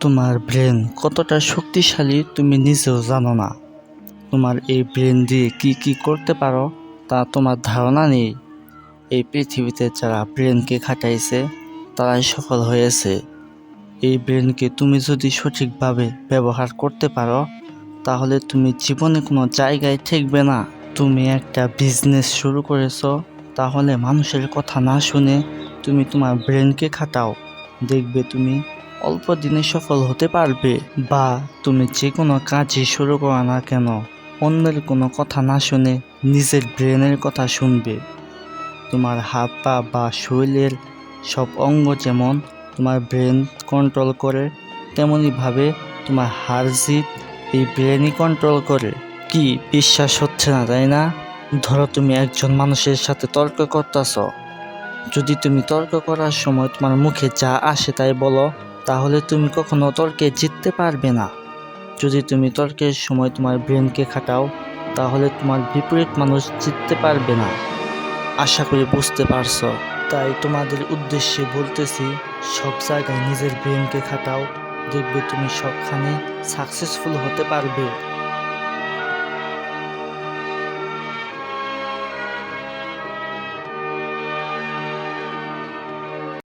তোমার ব্রেন কতটা শক্তিশালী তুমি নিজেও জানো না। তোমার এই ব্রেন দিয়ে কি কি করতে পারো তা তোমার ধারণা নেই। এই পৃথিবীতে যারা ব্রেনকে খাটাইছে, তারাই সফল হয়েছে। এই ব্রেনকে তুমি যদি সঠিকভাবে ব্যবহার করতে পারো, তাহলে তুমি জীবনে কোনো জায়গায় ঠেকবে না। তুমি একটা বিজনেস শুরু করেছ, তাহলে মানুষের কথা না শুনে তুমি তোমার ব্রেনকে খাটাও। দেখবে তুমি অল্প দিনে সফল হতে পারবে বা তুমি যে কোনো কাজই শুরু করো না কেন, অন্যের কোনো কথা না শুনে নিজের ব্রেনের কথা শুনবে। তোমার হাত পা বা শরীরের সব অঙ্গ যেমন তোমার ব্রেন কন্ট্রোল করে তেমনইভাবে তোমার হার জিত এই ব্রেনই কন্ট্রোল করে। কি বিশ্বাস হচ্ছে না, তাই না? ধরো তুমি একজন মানুষের সাথে তর্ক করতেছ। যদি তুমি তর্ক করার সময় তোমার মুখে যা আসে তাই বলো। তাহলে তুমি কখনো তর্কে জিততে পারবে না। যদি তুমি তর্কের সময় তোমার ব্রেনকে খাটাও, তাহলে তোমার বিপরীত মানুষ জিততে পারবে না। আশা করি বুঝতে পারছ। তাই তোমাদের উদ্দেশ্যে বলতেছি, সব জায়গায় নিজের ব্রেনকে খাটাও। দেখবে তুমি সবখানে সাকসেসফুল হতে পারবে।